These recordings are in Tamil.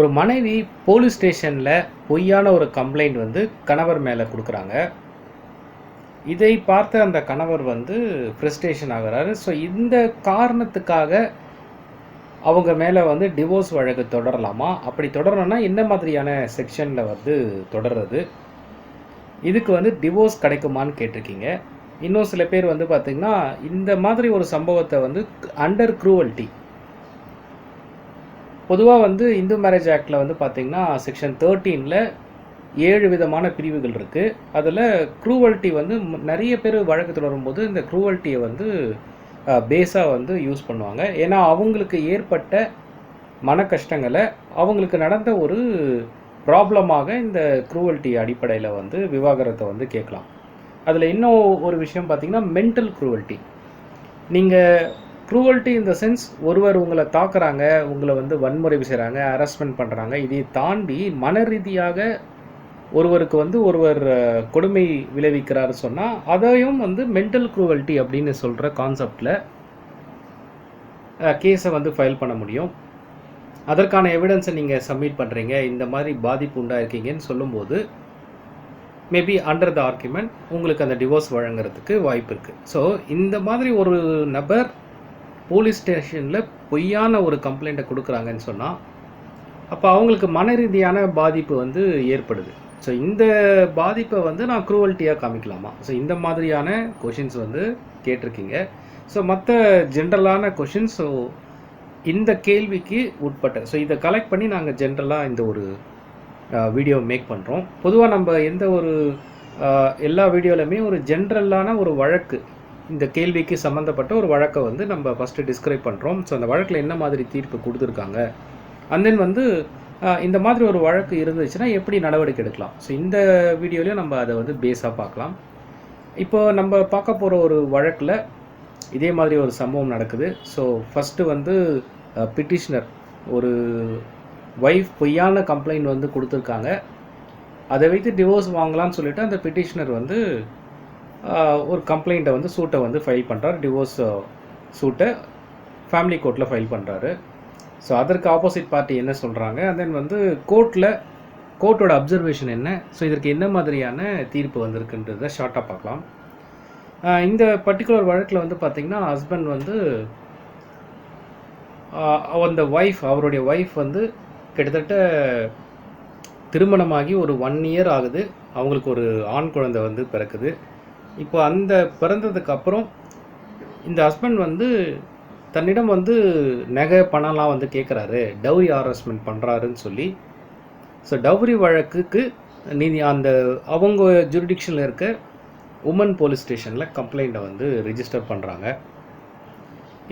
ஒரு மனைவி போலீஸ் ஸ்டேஷனில் பொய்யான ஒரு கம்ப்ளைண்ட் வந்து கணவர் மேலே கொடுக்குறாங்க. இதை பார்த்த அந்த கணவர் வந்து ஃப்ரஸ்ட்ரேஷன் ஆகிறாரு. ஸோ இந்த காரணத்துக்காக அவங்க மேலே வந்து டிவோர்ஸ் வழக்கு தொடரலாமா? அப்படி தொடரணும்னா என்ன மாதிரியான செக்ஷனில் வந்து தொடர்றது? இதுக்கு வந்து டிவோர்ஸ் கிடைக்குமான்னு கேட்டிருக்கீங்க. இன்னும் சில பேர் வந்து பார்த்திங்கன்னா இந்த மாதிரி ஒரு சம்பவத்தை வந்து அண்டர் க்ரூவல்ட்டி பொதுவாக வந்து இந்து மேரேஜ் ஆக்டில் வந்து பார்த்திங்கன்னா செக்ஷன் தேர்ட்டீனில் ஏழு விதமான பிரிவுகள் இருக்குது அதில் க்ரூவல்ட்டி வந்து நிறைய பேர் வழக்கு தொடரும்போது இந்த க்ரூவல்ட்டியை வந்து பேஸாக வந்து யூஸ் பண்ணுவாங்க. ஏன்னா அவங்களுக்கு ஏற்பட்ட மன கஷ்டங்களை அவங்களுக்கு நடந்த ஒரு ப்ராப்ளமாக இந்த க்ரூவல்ட்டி அடிப்படையில் வந்து விவாகரத்தை வந்து கேட்கலாம். அதில் இன்னும் ஒரு விஷயம் பார்த்தீங்கன்னா மென்டல் க்ரூவல்ட்டி நீங்கள் க்ரூவல்ட்டி இந்த சென்ஸ் ஒருவர் உங்களை தாக்குறாங்க உங்களை வந்து வன்முறை செய்கிறாங்க ஹராஸ்மெண்ட் பண்ணுறாங்க இதை தாண்டி மன ரீதியாக ஒருவருக்கு வந்து ஒருவர் கொடுமை விளைவிக்கிறாரு சொன்னால் அதையும் வந்து மென்டல் க்ரூவல்ட்டி அப்படின்னு சொல்கிற கான்செப்டில் கேஸை வந்து ஃபைல் பண்ண முடியும். அதற்கான எவிடன்ஸை நீங்கள் சப்மிட் பண்ணுறீங்க இந்த மாதிரி பாதிப்பு உண்டாயிருக்கீங்கன்னு சொல்லும்போது மேபி அண்டர் த ஆர்குமெண்ட் உங்களுக்கு அந்த டிவோர்ஸ் வழங்குறதுக்கு வாய்ப்பு இருக்குது ஸோ இந்த மாதிரி ஒரு நபர் போலீஸ் ஸ்டேஷனில் பொய்யான ஒரு கம்ப்ளைண்ட்டை கொடுக்குறாங்கன்னு சொன்னால் அப்போ அவங்களுக்கு மன ரீதியான பாதிப்பு வந்து ஏற்படுது. ஸோ இந்த பாதிப்பை வந்து நான் குரூவல்ட்டியாக காமிக்கலாமா? ஸோ இந்த மாதிரியான கொஷின்ஸ் வந்து கேட்டிருக்கீங்க. ஸோ மற்ற ஜென்ரலான கொஷின்ஸ் ஸோ இந்த கேள்விக்கு உட்பட்ட ஸோ இதை கலெக்ட் பண்ணி நாங்கள் ஜென்ரலாக இந்த ஒரு வீடியோ மேக் பண்ணுறோம் பொதுவாக நம்ம எந்த ஒரு எல்லா வீடியோலையுமே ஒரு ஜென்ரலான ஒரு வழக்கு இந்த கேள்விக்கு சம்மந்தப்பட்ட ஒரு வழக்கை வந்து நம்ம ஃபஸ்ட்டு டிஸ்கிரைப் பண்ணுறோம் ஸோ அந்த வழக்கில் என்ன மாதிரி தீர்ப்பு கொடுத்துருக்காங்க? அண்ட் தென் வந்து இந்த மாதிரி ஒரு வழக்கு இருந்துச்சுன்னா எப்படி நடவடிக்கை எடுக்கலாம்? ஸோ இந்த வீடியோலையும் நம்ம அதை வந்து பேஸாக பார்க்கலாம். இப்போ நம்ம பார்க்க போகிற ஒரு வழக்கில் இதே மாதிரி ஒரு சம்பவம் நடக்குது. ஸோ ஃபஸ்ட்டு வந்து பிட்டிஷனர் ஒரு ஒய்ஃப் பொய்யான கம்ப்ளைண்ட் வந்து கொடுத்துருக்காங்க. அதை வைத்து டிவோர்ஸ் வாங்கலாம்னு சொல்லிட்டு அந்த பிட்டிஷனர் வந்து ஒரு கம்ப்ளைண்ட்டை வந்து சூட்டை வந்து ஃபைல் பண்ணுறாரு டிவோர்ஸ் சூட்டை ஃபேமிலி கோர்ட்டில் ஃபைல் பண்ணுறாரு ஸோ அதற்கு ஆப்போசிட் பார்ட்டி என்ன சொல்கிறாங்க தென் வந்து கோர்ட்டில் கோர்ட்டோட அப்சர்வேஷன் என்ன? ஸோ இதற்கு என்ன மாதிரியான தீர்ப்பு வந்திருக்குன்றத ஷார்ட்டாக பார்க்கலாம். இந்த பர்டிகுலர் வழக்கில் வந்து பார்த்திங்கன்னா ஹஸ்பண்ட் வந்து அந்த ஒய்ஃப் அவருடைய ஒய்ஃப் வந்து கிட்டத்தட்ட திருமணமாகி ஒரு ஒன் இயர் ஆகுது. அவங்களுக்கு ஒரு ஆண் குழந்தை வந்து பிறக்குது. இப்போ அந்த பிறந்ததுக்கு அப்புறம் இந்த ஹஸ்பண்ட் வந்து தன்னிடம் வந்து நகை பணம்லாம் வந்து கேட்குறாரு டவுரி ஹாரஸ்மெண்ட் பண்ணுறாருன்னு சொல்லி. ஸோ டவுரி வழக்குக்கு நீ அந்த அவங்க ஜுரிடிக்ஷனில் இருக்க உமன் போலீஸ் ஸ்டேஷனில் கம்ப்ளைண்ட்டை வந்து ரிஜிஸ்டர் பண்ணுறாங்க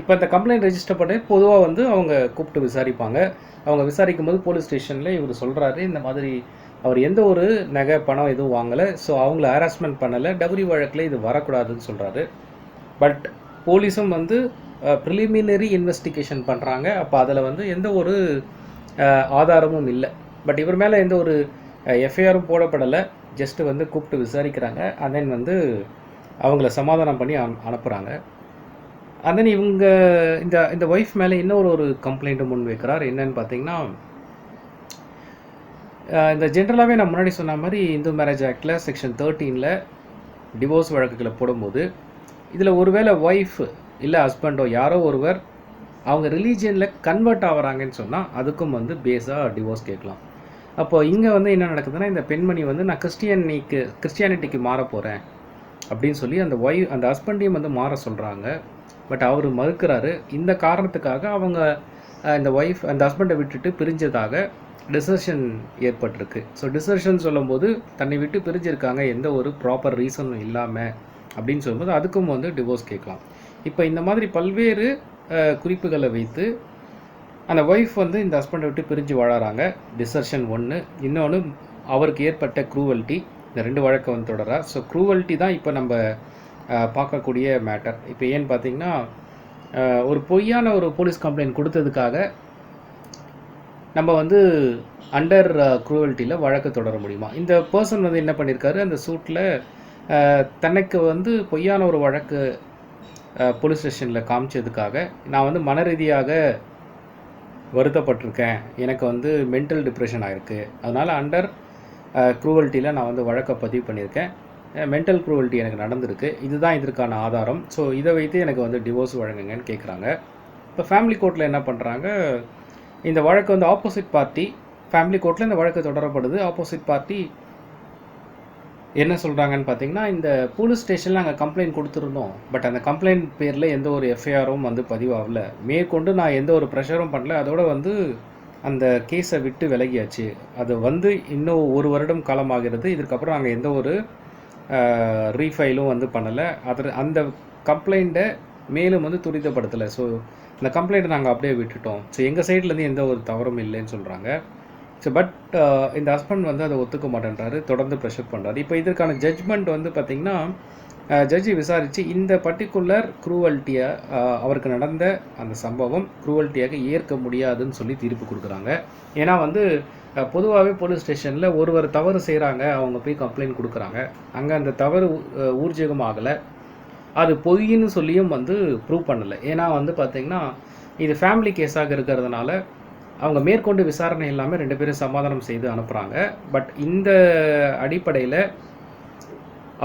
இப்போ அந்த கம்ப்ளைண்ட் ரெஜிஸ்டர் பண்ணி பொதுவாக வந்து அவங்க கூப்பிட்டு விசாரிப்பாங்க. அவங்க விசாரிக்கும் போது போலீஸ் ஸ்டேஷனில் இவர் சொல்கிறாரு இந்த மாதிரி அவர் எந்த ஒரு நகை பணம் எதுவும் வாங்கலை. ஸோ அவங்கள ஹராஸ்மெண்ட் பண்ணலை. டபுரி வழக்கில் இது வரக்கூடாதுன்னு சொல்கிறாரு பட் போலீஸும் வந்து ப்ரிலிமினரி இன்வெஸ்டிகேஷன் பண்ணுறாங்க அப்போ அதில் வந்து எந்த ஒரு ஆதாரமும் இல்லை. பட் இவர் மேலே எந்த ஒரு எஃப்ஐஆரும் போடப்படலை. ஜஸ்ட்டு வந்து கூப்பிட்டு விசாரிக்கிறாங்க. அண்ட் தென் வந்து அவங்கள சமாதானம் பண்ணி அனு அனுப்புகிறாங்க அண்ட் தென் இவங்க இந்த இந்த ஒய்ஃப் மேலே இன்னொரு ஒரு கம்ப்ளைண்ட்டு முன் வைக்கிறார். என்னன்னு பார்த்தீங்கன்னா இந்த ஜென்ரலாகவே நான் முன்னாடி சொன்ன மாதிரி இந்து மேரேஜ் ஆக்டில் செக்ஷன் தேர்ட்டீனில் டிவோர்ஸ் வழக்குகளை போடும்போது இதில் ஒருவேளை ஒய்ஃப் இல்லை ஹஸ்பண்டோ யாரோ ஒருவர் அவங்க ரிலீஜியனில் கன்வெர்ட் ஆகுறாங்கன்னு சொன்னால் அதுக்கும் வந்து பேஸாக டிவோர்ஸ் கேட்கலாம். அப்போ இங்கே வந்து என்ன நடக்குதுன்னா இந்த பெண்மணி வந்து நான் கிறிஸ்டியனிக்கு கிறிஸ்டியானிட்டிக்கு மாற போகிறேன் அப்படின்னு சொல்லி அந்த ஒய்ஃப் அந்த ஹஸ்பண்டையும் வந்து மாற சொல்கிறாங்க பட் அவர் மறுக்கிறாரு. இந்த காரணத்துக்காக அவங்க இந்த ஒய்ஃப் அந்த ஹஸ்பண்டை விட்டுட்டு பிரிஞ்சதாக டிசர்ஷன் ஏற்பட்டிருக்கு. ஸோ டிசர்ஷன் சொல்லும்போது தன்னை விட்டு பிரிஞ்சிருக்காங்க எந்த ஒரு ப்ராப்பர் ரீசனும் இல்லாமல் அப்படின்னு சொல்லும்போது அதுக்கும் வந்து டிவோர்ஸ் கேட்கலாம். இப்போ இந்த மாதிரி பல்வேறு குறிப்புகளை வைத்து அந்த ஒய்ஃப் வந்து இந்த ஹஸ்பண்டை விட்டு பிரிஞ்சு வாழறாங்க. டிசர்ஷன் ஒன்று இன்னொன்று அவருக்கு ஏற்பட்ட க்ரூவல்ட்டி இந்த ரெண்டு வழக்கம் வந்து தொடரா. ஸோ க்ரூவல்ட்டி தான் இப்போ நம்ம பார்க்கக்கூடிய மேட்டர் இப்போ ஏன்னு பார்த்தீங்கன்னா ஒரு பொய்யான ஒரு போலீஸ் கம்ப்ளைண்ட் கொடுத்ததுக்காக நம்ம வந்து அண்டர் க்ரூவல்ட்டியில் uh, வழக்கு தொடர முடியுமா? இந்த பர்சன் வந்து என்ன பண்ணியிருக்காரு அந்த சூட்டில் uh, தனக்கு வந்து பொய்யான ஒரு வழக்கு uh, போலீஸ் ஸ்டேஷனில் காமிச்சதுக்காக நான் வந்து மன ரீதியாக வருத்தப்பட்டிருக்கேன். எனக்கு வந்து மென்டல் டிப்ரெஷன் ஆகிருக்கு அதனால் அண்டர் க்ரூவல்ட்டியில் நான் வந்து வழக்கை பதிவு பண்ணியிருக்கேன் மென்டல் குரூவல்ட்டி எனக்கு நடந்திருக்கு. இதுதான் இதற்கான ஆதாரம். ஸோ இதை வைத்து எனக்கு வந்து டிவோர்ஸ் வழங்குங்கன்னு கேட்குறாங்க இப்போ ஃபேமிலி கோர்ட்டில் என்ன பண்ணுறாங்க இந்த வழக்கு வந்து ஆப்போசிட் பார்ட்டி ஃபேமிலி கோர்ட்டில் இந்த வழக்கு தொடரப்படுது. ஆப்போசிட் பார்ட்டி என்ன சொல்கிறாங்கன்னு பார்த்தீங்கன்னா இந்த போலீஸ் ஸ்டேஷனில் நாங்கள் கம்ப்ளைண்ட் கொடுத்துருந்தோம். பட் அந்த கம்ப்ளைண்ட் பேரில் எந்த ஒரு எஃப்ஐஆரும் வந்து பதிவாகல. மேற்கொண்டு நான் எந்த ஒரு ப்ரெஷரும் பண்ணல. அதோட வந்து அந்த கேஸை விட்டு விலகியாச்சு. அது வந்து இன்னும் ஒரு வருடம் காலமாகிறது. இதுக்கப்புறம் நாங்கள் எந்த ஒரு ரீஃபைலும் வந்து பண்ணலை. அது அந்த கம்ப்ளைண்ட்டை மேலும் வந்து துரிதப்படுத்தலை. ஸோ இந்த கம்ப்ளைண்ட்டை நாங்கள் அப்படியே விட்டுட்டோம். ஸோ எங்கள் சைட்லேருந்து எந்த ஒரு தவறும் இல்லைன்னு சொல்கிறாங்க ஸோ பட் uh, இந்த ஹஸ்பண்ட் வந்து அதை ஒத்துக்க மாட்டேன்றாரு. தொடர்ந்து ப்ரெஷர் பண்ணுறாரு இப்போ இதற்கான ஜட்ஜ்மெண்ட் வந்து பார்த்திங்கன்னா ஜட்ஜி uh, விசாரித்து இந்த பர்டிகுலர் க்ரூவல்ட்டியை uh, அவருக்கு நடந்த அந்த சம்பவம் குரூவல்ட்டியாக ஏற்க முடியாதுன்னு சொல்லி தீர்ப்பு கொடுக்குறாங்க. ஏன்னா வந்து பொதுவாகவே போலீஸ் ஸ்டேஷனில் ஒருவர் தவறு செய்கிறாங்க அவங்க போய் கம்ப்ளைண்ட் கொடுக்குறாங்க. அங்கே அந்த தவறு ஊர்ஜிகம் ஆகலை. அது பொய்ன்னு சொல்லியும் வந்து ப்ரூவ் பண்ணலை. ஏன்னா வந்து பார்த்திங்கன்னா இது ஃபேமிலி கேஸாக இருக்கிறதுனால அவங்க மேற்கொண்டு விசாரணை எல்லாமே ரெண்டு பேரும் சமாதானம் செய்து அனுப்புகிறாங்க பட் இந்த அடிப்படையில்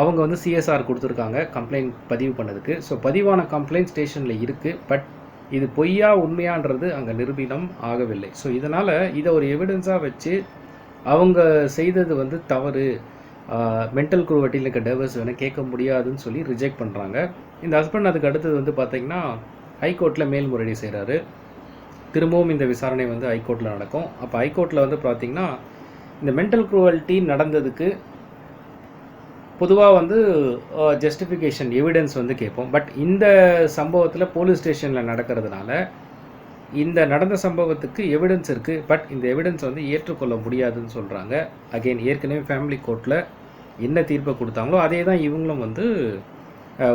அவங்க வந்து சிஎஸ்ஆர் கொடுத்துருக்காங்க கம்ப்ளைண்ட் பதிவு பண்ணதுக்கு. ஸோ பதிவான கம்ப்ளைண்ட் ஸ்டேஷனில் இருக்குது பட் இது பொய்யா உண்மையான்றது அங்கே நிரூபணம் ஆகவில்லை. ஸோ இதனால் இதை ஒரு எவிடன்ஸாக வச்சு அவங்க செய்தது வந்து தவறு. மென்டல் குருவட்டியில் இருக்க டேவர்ஸ் வேணால் கேட்க முடியாதுன்னு சொல்லி ரிஜெக்ட் பண்ணுறாங்க இந்த ஹஸ்பண்ட் அதுக்கு அடுத்தது வந்து பார்த்திங்கன்னா ஹைகோர்ட்டில் மேல்முறையீடு செய்கிறாரு திரும்பவும் இந்த விசாரணை வந்து ஹைகோர்ட்டில் நடக்கும். அப்போ ஹைகோர்ட்டில் வந்து பார்த்திங்கன்னா இந்த மென்டல் குரூவல்ட்டி நடந்ததுக்கு பொதுவாக வந்து ஜஸ்டிஃபிகேஷன் எவிடன்ஸ் வந்து கேட்போம். பட் இந்த சம்பவத்தில் போலீஸ் ஸ்டேஷனில் நடக்கிறதுனால இந்த நடந்த சம்பவத்துக்கு எவிடன்ஸ் இருக்குது பட் இந்த எவிடன்ஸ் வந்து ஏற்றுக்கொள்ள முடியாதுன்னு சொல்கிறாங்க அகைன் ஏற்கனவே ஃபேமிலி கோர்ட்டில் என்ன தீர்ப்பை கொடுத்தாங்களோ அதே தான் இவங்களும் வந்து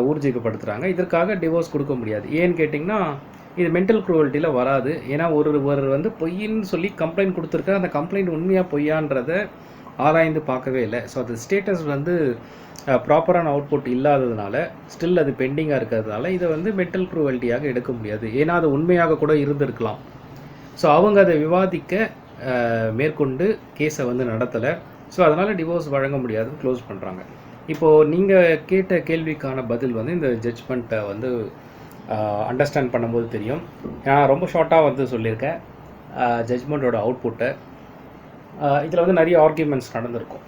ஊர்ஜிக்கப்படுத்துகிறாங்க இதற்காக டிவோர்ஸ் கொடுக்க முடியாது. ஏன்னு கேட்டிங்கன்னா இது மென்டல் குரூவல்ட்டியில் வராது. ஏன்னா ஒரு ஒருவர் வந்து பொய்ன்னு சொல்லி கம்ப்ளைண்ட் கொடுத்துருக்காரு. அந்த கம்ப்ளைண்ட் உண்மையாக பொய்யான்றதை ஆராய்ந்து பார்க்கவே இல்லை. ஸோ அது ஸ்டேட்டஸ் வந்து ப்ராப்பரான அவுட்புட் இல்லாததுனால ஸ்டில் அது பெண்டிங்காக இருக்கிறதுனால இதை வந்து மெட்டல் குரூவல்ட்டியாக எடுக்க முடியாது. ஏன்னா அது உண்மையாக கூட இருந்திருக்கலாம். ஸோ அவங்க அதை விவாதிக்க மேற்கொண்டு கேஸை வந்து நடத்தலை. ஸோ அதனால் டிவோர்ஸ் வழங்க முடியாதுன்னு க்ளோஸ் பண்ணுறாங்க இப்போது நீங்கள் கேட்ட கேள்விக்கான பதில் வந்து இந்த ஜட்ஜ்மெண்ட்டை வந்து அண்டர்ஸ்டாண்ட் பண்ணும்போது தெரியும். நான் ரொம்ப ஷார்ட்டாக வந்து சொல்லியிருக்கேன். ஜட்ஜ்மெண்ட்டோட அவுட்புட்டை இதில் வந்து நிறைய ஆர்கியூமெண்ட்ஸ் நடந்திருக்கும்.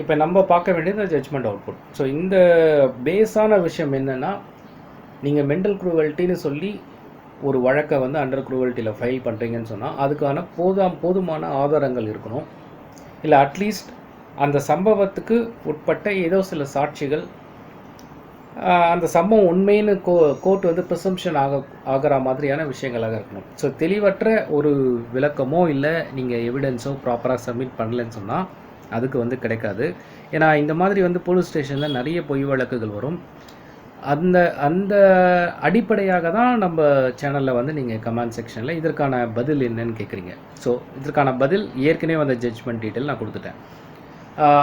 இப்போ நம்ம பார்க்க வேண்டியது ஜட்ஜ்மெண்ட் அவுட்புட் ஸோ இந்த பேஸான விஷயம் என்னென்னா நீங்கள் மென்டல் குரூவல்ட்டின்னு சொல்லி ஒரு வழக்கை வந்து அண்டர் குரூவல்ட்டியில் ஃபைல் பண்ணுறீங்கன்னு சொன்னால் அதுக்கான போதாம் போதுமான ஆதாரங்கள் இருக்கணும். இல்லை அட்லீஸ்ட் அந்த சம்பவத்துக்கு உட்பட்ட ஏதோ சில சாட்சிகள் அந்த சம்பவம் உண்மைன்னு கோ கோர்ட் வந்து ப்ரிசம்ஷன் ஆக ஆகிற மாதிரியான விஷயங்களாக இருக்கணும். ஸோ தெளிவற்ற ஒரு விளக்கமோ இல்லை நீங்கள் எவிடன்ஸோ ப்ராப்பராக சப்மிட் பண்ணலன்னு சொன்னால் அதுக்கு வந்து கிடைக்காது. ஏன்னா இந்த மாதிரி வந்து போலீஸ் ஸ்டேஷனில் நிறைய பொய் வழக்குகள் வரும். அந்த அந்த அடிப்படையாக தான் நம்ம சேனலில் வந்து நீங்கள் கமெண்ட் செக்ஷனில் இதற்கான பதில் என்னன்னு கேட்குறீங்க ஸோ இதற்கான பதில் ஏற்கனவே வந்த ஜட்ஜ்மெண்ட் டீட்டெயில் நான் கொடுத்துட்டேன்.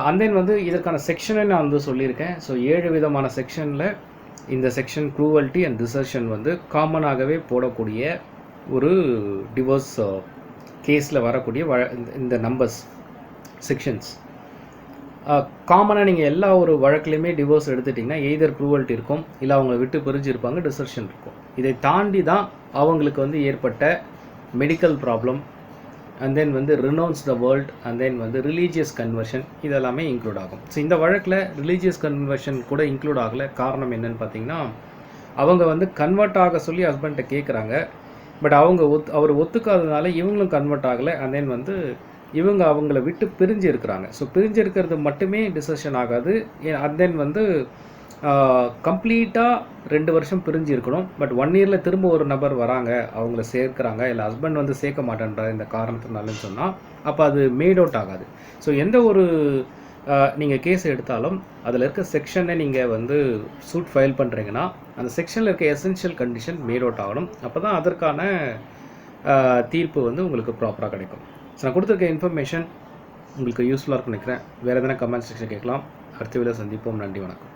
அண்ட் தென் வந்து இதற்கான செக்ஷனை நான் வந்து சொல்லியிருக்கேன். ஸோ ஏழு விதமான செக்ஷனில் இந்த செக்ஷன் க்ரூவல்ட்டி அண்ட் டிசர்ஷன் வந்து காமனாகவே போடக்கூடிய ஒரு டிவோர்ஸ் கேஸில் வரக்கூடிய வழ இந்த- இந்த நம்பர்ஸ் செக்ஷன்ஸ் காமனாக நீங்கள் எல்லா ஒரு வழக்குலையுமே டிவோர்ஸ் எடுத்துட்டிங்கன்னா எய்தர் க்ரூவல்ட்டி இருக்கும் இல்லை அவங்கள விட்டு பிரிஞ்சிருப்பாங்க டிசர்ஷன் இருக்கும். இதை தாண்டி தான் அவங்களுக்கு வந்து ஏற்பட்ட மெடிக்கல் ப்ராப்ளம் அண்ட் தென் வந்து ரினௌன்ஸ் த வேர்ல்ட் அண்ட் தென் வந்து ரிலீஜியஸ் கன்வர்ஷன் இதெல்லாமே இன்க்ளூட் ஆகும். ஸோ இந்த வழக்கில் ரிலீஜியஸ் கன்வர்ஷன் கூட இன்க்ளூட் ஆகலை. காரணம் என்னன்னு பார்த்தீங்கன்னா அவங்க வந்து கன்வெர்ட் ஆக சொல்லி ஹஸ்பண்ட்டை கேட்குறாங்க பட் அவங்க ஒத் அவர் ஒத்துக்காததுனால இவங்களும் கன்வெர்ட் ஆகலை அண்ட் தென் வந்து இவங்க அவங்கள விட்டு பிரிஞ்சு இருக்கிறாங்க. ஸோ பிரிஞ்சு இருக்கிறது மட்டுமே டிசஷன் ஆகாது. அண்ட் தென் வந்து கம்ப்ளீட்டாக ரெண்டு வருஷம் பிரிஞ்சு இருக்கணும். பட் ஒன் இயரில் திரும்ப ஒரு நபர் வராங்க அவங்கள சேர்க்குறாங்க இல்லை ஹஸ்பண்ட் வந்து சேர்க்க மாட்டேன்ற இந்த காரணத்தினாலன்னு சொன்னால் அப்போ அது மேட் அவுட் ஆகாது. ஸோ எந்த ஒரு நீங்கள் கேஸ் எடுத்தாலும் அதில் இருக்க செக்ஷனை நீங்கள் வந்து சூட் ஃபைல் பண்ணுறீங்கன்னா அந்த செக்ஷனில் இருக்க எசென்ஷியல் கண்டிஷன் மேட் அவுட் ஆகணும். அப்போ தான் அதற்கான தீர்ப்பு வந்து உங்களுக்கு ப்ராப்பராக கிடைக்கும். ஸோ நான் கொடுத்துருக்க இன்ஃபர்மேஷன் உங்களுக்கு யூஸ்ஃபுல்லாக இருக்கும்னு நினைக்கிறேன். வேறு எதனா கமெண்ட் செக்ஷன் கேட்கலாம். அடுத்த வீடியோ சந்திப்போம். நன்றி வணக்கம்.